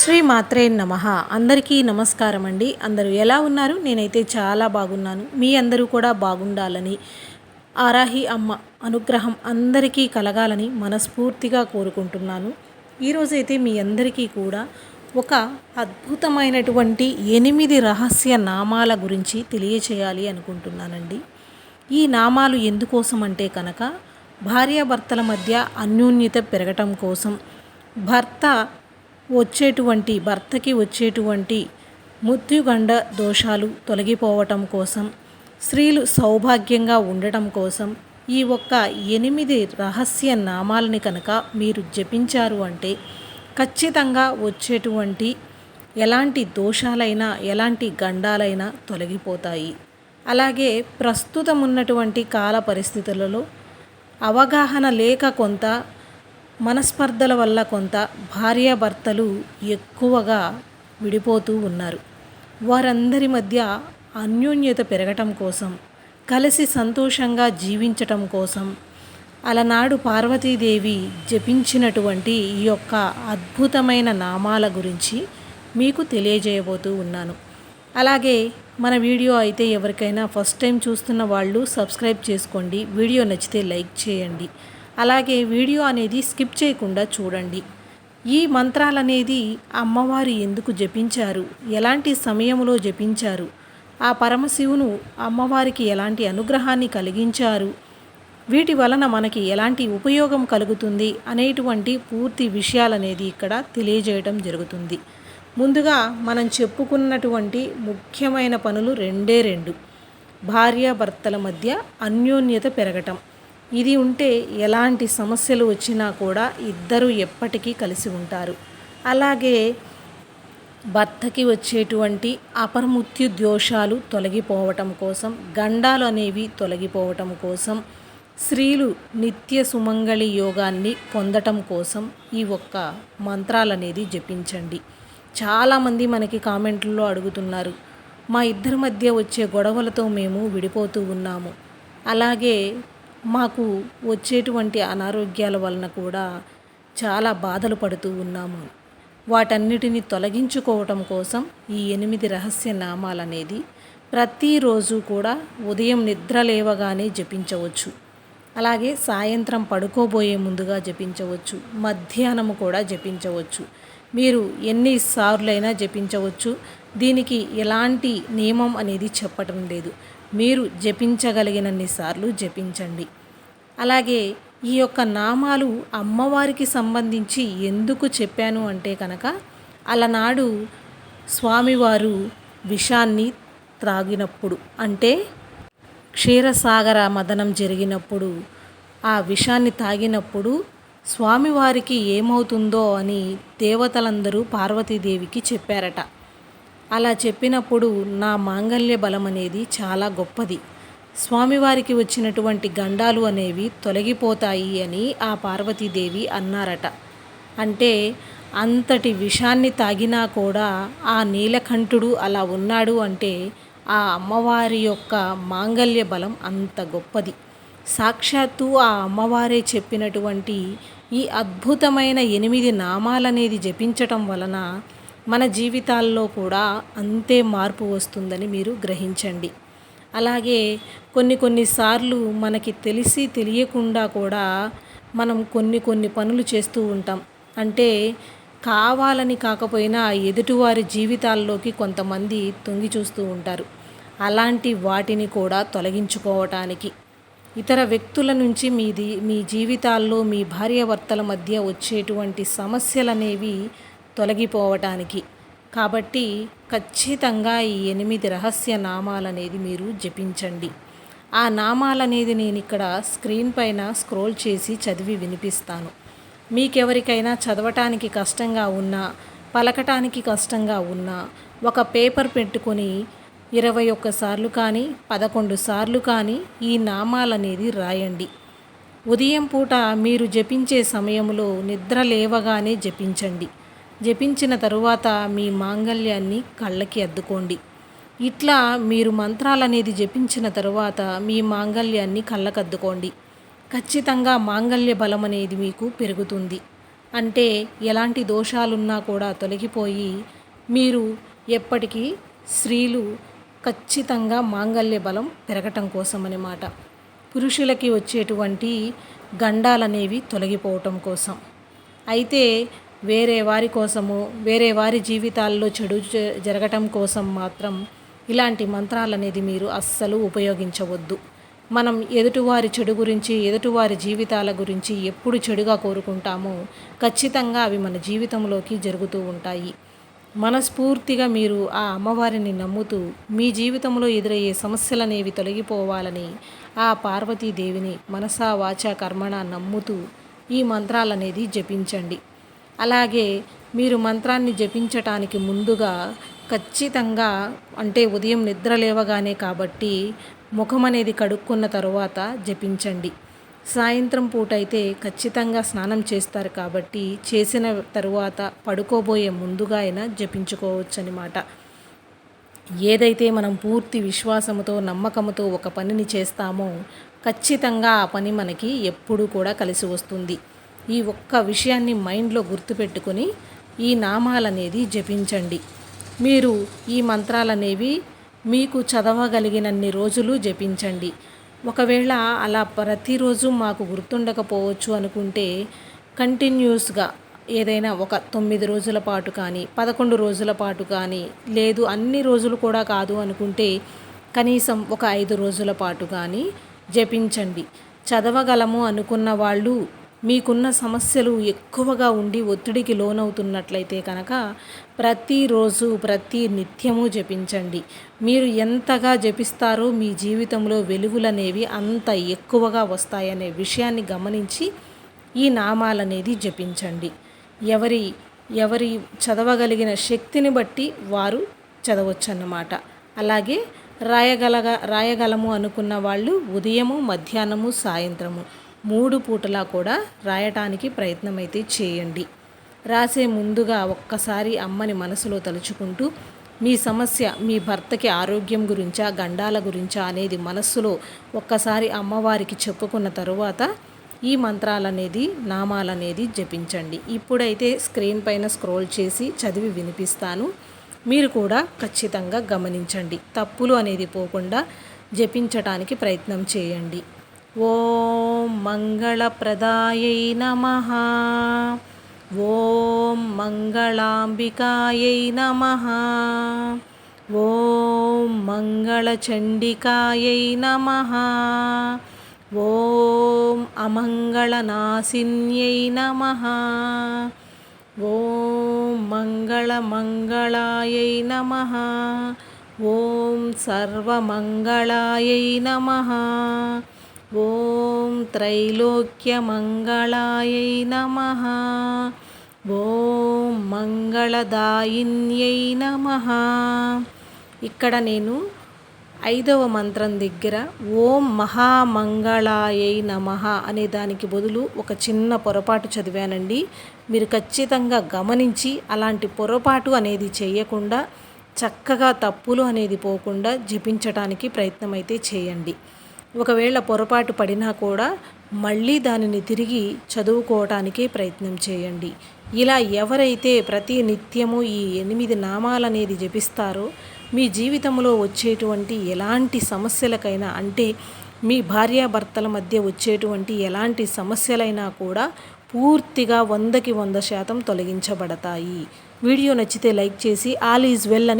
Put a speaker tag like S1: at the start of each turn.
S1: శ్రీ మాత్రే నమ. అందరికీ నమస్కారం అండి. అందరూ ఎలా ఉన్నారు? నేనైతే చాలా బాగున్నాను. మీ అందరూ కూడా బాగుండాలని ఆరాహి అమ్మ అనుగ్రహం అందరికీ కలగాలని మనస్ఫూర్తిగా కోరుకుంటున్నాను. ఈరోజైతే మీ అందరికీ కూడా ఒక అద్భుతమైనటువంటి ఎనిమిది రహస్య నామాల గురించి తెలియచేయాలి అనుకుంటున్నానండి. ఈ నామాలు ఎందుకోసం అంటే కనుక భార్యాభర్తల మధ్య అన్యోన్యత పెరగటం కోసం భర్త వచ్చేటువంటి భర్తకి వచ్చేటువంటి మృత్యుగండ దోషాలు తొలగిపోవటం కోసం స్త్రీలు సౌభాగ్యంగా ఉండటం కోసం ఈ ఒక్క ఎనిమిది రహస్య నామాలని కనుక మీరు జపించారు అంటే ఖచ్చితంగా వచ్చేటువంటి ఎలాంటి దోషాలైనా ఎలాంటి గండాలైనా తొలగిపోతాయి. అలాగే ప్రస్తుతం ఉన్నటువంటి కాల పరిస్థితులలో అవగాహన లేక కొంత మనస్పర్ధల వల్ల కొంత భార్యాభర్తలు ఎక్కువగా విడిపోతూ ఉన్నారు. వారందరి మధ్య అన్యోన్యత పెరగటం కోసం కలిసి సంతోషంగా జీవించటం కోసం అలనాడు పార్వతీదేవి జపించినటువంటి ఈ యొక్క అద్భుతమైన నామాల గురించి మీకు తెలియజేయబోతూ ఉన్నాను. అలాగే మన వీడియో అయితే ఎవరికైనా ఫస్ట్ టైం చూస్తున్న వాళ్ళు సబ్స్క్రైబ్ చేసుకోండి. వీడియో నచ్చితే లైక్ చేయండి. అలాగే వీడియో అనేది స్కిప్ చేయకుండా చూడండి. ఈ మంత్రాలనేది అమ్మవారు ఎందుకు జపించారు? ఎలాంటి సమయంలో జపించారు? ఆ పరమశివును అమ్మవారికి ఎలాంటి అనుగ్రహాన్ని కలిగించారు? వీటి వలన మనకి ఎలాంటి ఉపయోగం కలుగుతుంది? అనేటువంటి పూర్తి విషయాలనేది ఇక్కడ తెలియజేయడం జరుగుతుంది. ముందుగా మనం చెప్పుకున్నటువంటి ముఖ్యమైన పనులు రెండే రెండు. భార్యాభర్తల మధ్య అన్యోన్యత పెరగటం. ఇది ఉంటే ఎలాంటి సమస్యలు వచ్చినా కూడా ఇద్దరు ఎప్పటికీ కలిసి ఉంటారు. అలాగే భర్తకి వచ్చేటువంటి అపరమృత్యు దోషాలు తొలగిపోవటం కోసం గండాలు అనేవి తొలగిపోవటం కోసం స్త్రీలు నిత్య సుమంగళి యోగాన్ని పొందటం కోసం ఈ ఒక్క మంత్రాలనేది జపించండి. చాలామంది మనకి కామెంట్లలో అడుగుతున్నారు మా ఇద్దరి మధ్య వచ్చే గొడవలతో మేము విడిపోతూ ఉన్నాము. అలాగే మాకు వచ్చేటువంటి అనారోగ్యాల వలన కూడా చాలా బాధలు పడుతూ ఉన్నాము. వాటన్నిటిని తొలగించుకోవటం కోసం ఈ ఎనిమిది రహస్య నామాలనేది ప్రతిరోజు కూడా ఉదయం నిద్ర లేవగానే జపించవచ్చు. అలాగే సాయంత్రం పడుకోబోయే ముందుగా జపించవచ్చు. మధ్యాహ్నము కూడా జపించవచ్చు. మీరు ఎన్నిసార్లైనా జపించవచ్చు. దీనికి ఎలాంటి నియమం అనేది చెప్పటం లేదు. మీరు జపించగలిగినన్ని సార్లు జపించండి. అలాగే ఈ యొక్క నామాలు అమ్మవారికి సంబంధించి ఎందుకు చెప్పాను అంటే కనుక అలనాడు స్వామివారు విషాన్ని త్రాగినప్పుడు అంటే క్షీరసాగర మదనం జరిగినప్పుడు ఆ విషాన్ని తాగినప్పుడు స్వామివారికి ఏమవుతుందో అని దేవతలందరూ పార్వతీదేవికి చెప్పారట. అలా చెప్పినప్పుడు నా మాంగల్య బలం అనేది చాలా గొప్పది. స్వామివారికి వచ్చినటువంటి గండాలు అనేవి తొలగిపోతాయి అని ఆ పార్వతీదేవి అన్నారట. అంటే అంతటి విషాన్ని తాగినా కూడా ఆ నీలకంఠుడు అలా ఉన్నాడు అంటే ఆ అమ్మవారి యొక్క మాంగల్య బలం అంత గొప్పది. సాక్షాత్తు ఆ అమ్మవారే చెప్పినటువంటి ఈ అద్భుతమైన ఎనిమిది నామాలనేది జపించటం వలన మన జీవితాల్లో కూడా అంతే మార్పు వస్తుందని మీరు గ్రహించండి. అలాగే కొన్ని కొన్నిసార్లు మనకి తెలిసి తెలియకుండా కూడా మనం కొన్ని కొన్ని పనులు చేస్తూ ఉంటాం. అంటే కావాలని కాకపోయినా ఎదుటివారి జీవితాల్లోకి కొంతమంది తొంగి చూస్తూ ఉంటారు. అలాంటి వాటిని కూడా తొలగించుకోవటానికి. ఇతర వ్యక్తుల నుంచి మీది మీ జీవితాల్లో మీ భార్యాభర్తల మధ్య వచ్చేటువంటి సమస్యలనేవి తొలగిపోవటానికి. కాబట్టి ఖచ్చితంగా ఈ ఎనిమిది రహస్య నామాలనేది మీరు జపించండి. ఆ నామాలనేది నేను ఇక్కడ స్క్రీన్ పైన స్క్రోల్ చేసి చదివి వినిపిస్తాను. మీకెవరికైనా చదవటానికి కష్టంగా ఉన్నా పలకటానికి కష్టంగా ఉన్నా ఒక పేపర్ పెట్టుకొని ఇరవై ఒక్కసార్లు కానీ పదకొండు సార్లు కానీ ఈ నామాలనేది రాయండి. ఉదయం పూట మీరు జపించే సమయంలో నిద్ర లేవగానే జపించండి. జపించిన తరువాత మీ మాంగల్యాన్ని కళ్ళకి అద్దుకోండి. ఇట్లా మీరు మంత్రాలనేది జపించిన తరువాత మీ మాంగల్యాన్ని కళ్ళకద్దుకోండి. ఖచ్చితంగా మాంగల్య బలం అనేది మీకు పెరుగుతుంది. అంటే ఎలాంటి దోషాలున్నా కూడా తొలగిపోయి మీరు ఎప్పటికీ స్త్రీలు ఖచ్చితంగా మాంగల్య బలం పెరగటం కోసం అన్నమాట పురుషులకి వచ్చేటువంటి గండాలనేవి తొలగిపోవటం కోసం. అయితే వేరే వారి కోసము వేరే వారి జీవితాల్లో చెడు జ- జరగటం కోసం మాత్రం ఇలాంటి మంత్రాలు అనేది మీరు అస్సలు ఉపయోగించవద్దు. మనం ఎదుటివారి చెడు గురించి ఎదుటివారి జీవితాల గురించి ఎప్పుడు చెడుగా కోరుకుంటామో ఖచ్చితంగా అవి మన జీవితంలోకి జరుగుతూ ఉంటాయి. మనస్ఫూర్తిగా మీరు ఆ అమ్మవారిని నమ్ముతూ మీ జీవితంలో ఎదురయ్యే సమస్యలనేవి తొలగిపోవాలని ఆ పార్వతీదేవిని మనసా వాచా కర్మణ నమ్ముతూ ఈ మంత్రాలనేది జపించండి. అలాగే మీరు మంత్రాన్ని జపించటానికి ముందుగా ఖచ్చితంగా అంటే ఉదయం నిద్ర లేవగానే కాబట్టి ముఖం అనేది కడుక్కున్న తరువాత జపించండి. సాయంత్రం పూట అయితే ఖచ్చితంగా స్నానం చేస్తారు కాబట్టి చేసిన తరువాత పడుకోబోయే ముందుగా అయినా జపించుకోవచ్చు అనమాట ఏదైతే మనం పూర్తి విశ్వాసముతో నమ్మకముతో ఒక పనిని చేస్తామో ఖచ్చితంగా ఆ పని మనకి ఎప్పుడూ కూడా కలిసి వస్తుంది. ఈ ఒక్క విషయాన్ని మైండ్లో గుర్తుపెట్టుకొని ఈ నామాలనేది జపించండి. మీరు ఈ మంత్రాలనేవి మీకు చదవగలిగినన్ని రోజులు జపించండి. ఒకవేళ అలా ప్రతిరోజు మాకు గుర్తుండకపోవచ్చు అనుకుంటే కంటిన్యూస్గా ఏదైనా ఒక తొమ్మిది రోజుల పాటు కానీ పదకొండు రోజుల పాటు కానీ లేదు అన్ని రోజులు కూడా కాదు అనుకుంటే కనీసం ఒక ఐదు రోజుల పాటు కానీ జపించండి. చదవగలము అనుకున్న వాళ్ళు మీకున్న సమస్యలు ఎక్కువగా ఉండి ఒత్తిడికి లోనవుతున్నట్లయితే కనుక ప్రతిరోజు ప్రతి నిత్యము జపించండి. మీరు ఎంతగా జపిస్తారో మీ జీవితంలో వెలుగులనేవి అంత ఎక్కువగా వస్తాయనే విషయాన్ని గమనించి ఈ నామాలనేది జపించండి. ఎవరి ఎవరి చదవగలిగిన శక్తిని బట్టి వారు చదవచ్చన్నమాట. అలాగే రాయగలగా రాయగలము అనుకున్న వాళ్ళు ఉదయము మధ్యాహ్నము సాయంత్రము. మూడు పూటలా కూడా రాయటానికి ప్రయత్నం అయితే చేయండి. రాసే ముందుగా ఒక్కసారి అమ్మని మనసులో తలుచుకుంటూ మీ సమస్య మీ భర్తకి ఆరోగ్యం గురించా గండాల గురించా అనేది మనస్సులో ఒక్కసారి అమ్మవారికి చెప్పుకున్న తరువాత ఈ మంత్రాలనేది నామాలనేది జపించండి. ఇప్పుడైతే స్క్రీన్ పైన స్క్రోల్ చేసి చదివి వినిపిస్తాను. మీరు కూడా ఖచ్చితంగా గమనించండి. తప్పులు అనేది పోకుండా జపించటానికి ప్రయత్నం చేయండి. ॐ मङ्गलप्रदायै नमः। ॐ मङ्गलाम्बिकायै नमः। ॐ मङ्गलचण्डिकायै नमः। ॐ अमङ्गलनाशिन्यै नमः। ॐ मङ्गलमङ्गलायै नमः। ॐ सर्वमङ्गलायै नमः। ఓం త్రైలోక్యమంగళాయై నమ. ఓం మంగళదాయిన్యై నమ. ఇక్కడ నేను ఐదవ మంత్రం దగ్గర ఓం మహామంగళాయై నమ అనే దానికి బదులు ఒక చిన్న పొరపాటు చదివానండి. మీరు ఖచ్చితంగా గమనించి అలాంటి పొరపాటు అనేది చేయకుండా చక్కగా తప్పులు అనేది పోకుండా జపించడానికి ప్రయత్నం అయితే చేయండి. ఒకవేళ పొరపాటు పడినా కూడా మళ్ళీ దానిని తిరిగి చదువుకోవటానికే ప్రయత్నం చేయండి. ఇలా ఎవరైతే ప్రతి నిత్యము ఈ ఎనిమిది నామాలనేది జపిస్తారో మీ జీవితంలో వచ్చేటువంటి ఎలాంటి సమస్యలకైనా అంటే మీ భార్యాభర్తల మధ్య వచ్చేటువంటి ఎలాంటి సమస్యలైనా కూడా పూర్తిగా వందకి వంద శాతం తొలగించబడతాయి. వీడియో నచ్చితే లైక్ చేసి ఆల్ ఈజ్ వెల్ అని